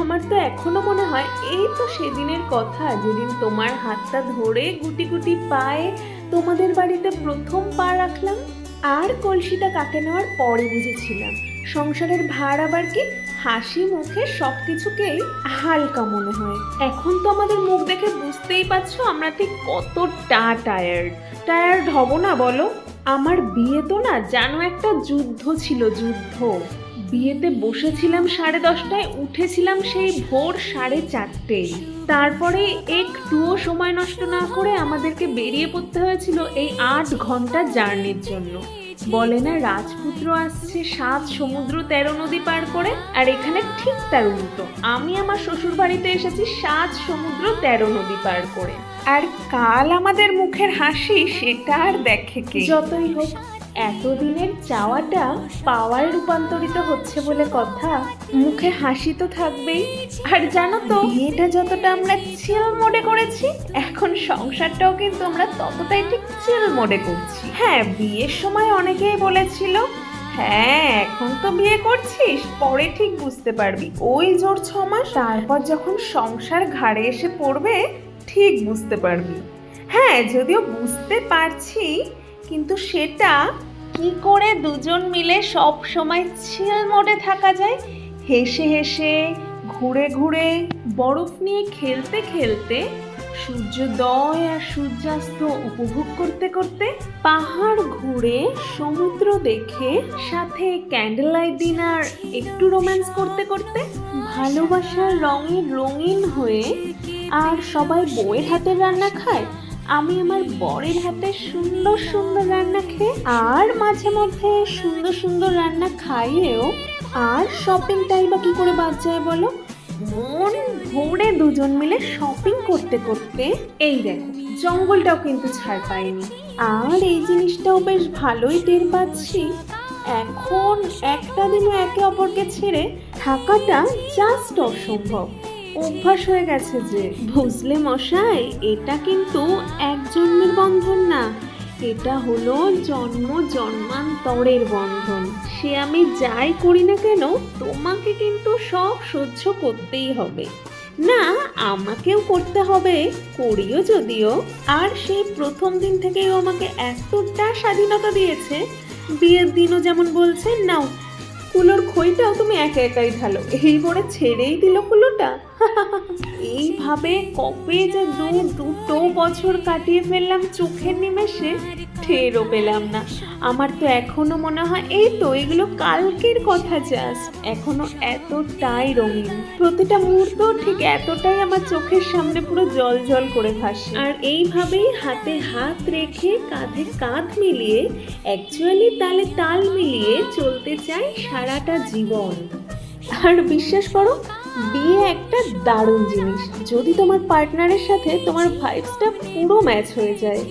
আমার তো এখনও মনে হয় এই তো সেদিনের কথা, যেদিন তোমার হাতটা ধরে গুটি গুটি পায়ে তোমাদের বাড়িতে প্রথম পা রাখলাম। আর কলসিটা কাকে নেওয়ার পরে বুঝেছিলাম। সংসারের ভার আবার কি? হাসি মুখে সব কিছুকেই হালকা মনে হয়। এখন তো আমাদের মুখ দেখে বুঝতেই পারছ আমরা ঠিক কতটা টায়ার্ড টায়ার্ড হব না বলো? আমার বিয়ে তো না জানো একটা যুদ্ধ ছিল, যুদ্ধ। বিয়েতে বসেছিলাম সাড়ে দশটায়, উঠেছিলাম সেই ভোর সাড়ে চারটেই তারপরে একটুও সময় নষ্ট না করে আমাদেরকে বেরিয়ে পড়তে হয়েছিল এই আট ঘণ্টা জার্নির জন্য। বলে না, রাজপুত্র আসছে সাত সমুদ্র তেরো নদী পার করে, আর এখানে ঠিক তার উল্টো আমি আমার শ্বশুর বাড়িতে এসেছি সাত সমুদ্র তেরো নদী পার করে। আর কাল আমাদের মুখের হাসি, সেটা আর দেখে কে? যতই হোক এতদিনের চাওয়াটা পাওয়ায় রূপান্তরিত হচ্ছে বলে কথা মুখে হাসি তো থাকবেই। আর জানো তো, বিয়েটা যতটা আমরা চিল মোডে করেছি, এখন সংসারটাও কিন্তু আমরা ততটাই ঠিক চিল মোডে করছি। হ্যাঁ বিয়ের সময় অনেকেই বলেছিল হ্যাঁ এখন তো বিয়ে করছিস, পরে ঠিক বুঝতে পারবি। ওই জোর ছ মাস, তারপর যখন সংসার ঘাড়ে এসে পড়বে, ঠিক বুঝতে পারবি। হ্যাঁ যদিও বুঝতে পারছি কিন্তু সেটা কি করে দুজন মিলে সব সময় চিল মোডে থাকা যায়? হেসে হেসে, ঘুরে ঘুরে, বরফ নিয়ে খেলতে খেলতে, সূর্যোদয় আর সূর্যাস্ত উপভোগ করতে করতে পাহাড় ঘুরে, সমুদ্র দেখে, সাথে ক্যান্ডেল লাইট ডিনার একটু রোম্যান্স করতে করতে ভালোবাসার রঙে রঙিন হয়ে আর সবাই বউয়ের হাতের রান্না খায়? আমি আমার বরের হাতে সুন্দর সুন্দর রান্না খেয়ে আর মাঝে মধ্যে সুন্দর সুন্দর রান্না খাইয়েও আর শপিংটাই বা কি করে বাদ যায় বলো? মন ভরে দুজন মিলে শপিং করতে করতে, এই দেখো, জঙ্গলটাও কিন্তু ছাড় পাইনি আর এই জিনিসটাও বেশ ভালোই টের পাচ্ছি। এখন একটা দিনও একে অপরকে ছেড়ে থাকাটা জাস্ট অসম্ভব। অভ্যাস হয়ে গেছে যে, বুঝলে মশাই, এটা কিন্তু এক জন্মের বন্ধন না। এটা হলো জন্ম জন্মান্তরের বন্ধন। সে আমি যাই করি না কেন, তোমাকে কিন্তু সব সহ্য করতেই হবে। না, আমাকেও করতে হবে, করিও যদিও। আর সেই প্রথম দিন থেকেই ও আমাকে এতটা স্বাধীনতা দিয়েছে। বিয়ের দিনও যেমন বলছে নাও কুলোর খইটাও তুমি একা একাই ঢালো। এই করে ছেড়েই দিল কুলোটা এইভাবে কবে যে দু দুটো বছর কাটিয়ে ফেললাম চোখের নিমেষে। টেরও পেলাম না। আমার তো এখনও মনে হয়, এই তো, এগুলো কালকের কথা জাস্ট এখনও এতটাই রঙিন। প্রতিটা মুহূর্ত ঠিক এতটাই আমার চোখের সামনে পুরো জল জল করে ভাসে। আর এইভাবেই হাতে হাত রেখে কাঁধে কাঁধ মিলিয়ে অ্যাকচুয়ালি তালে তাল মিলিয়ে চলতে চাই সারাটা জীবন। আর বিশ্বাস করো, বিয়ে একটা দারুণ জিনিস। যদি তোমার পার্টনারের সাথে তোমার ভাইবসটা পুরো ম্যাচ হয়ে যায়।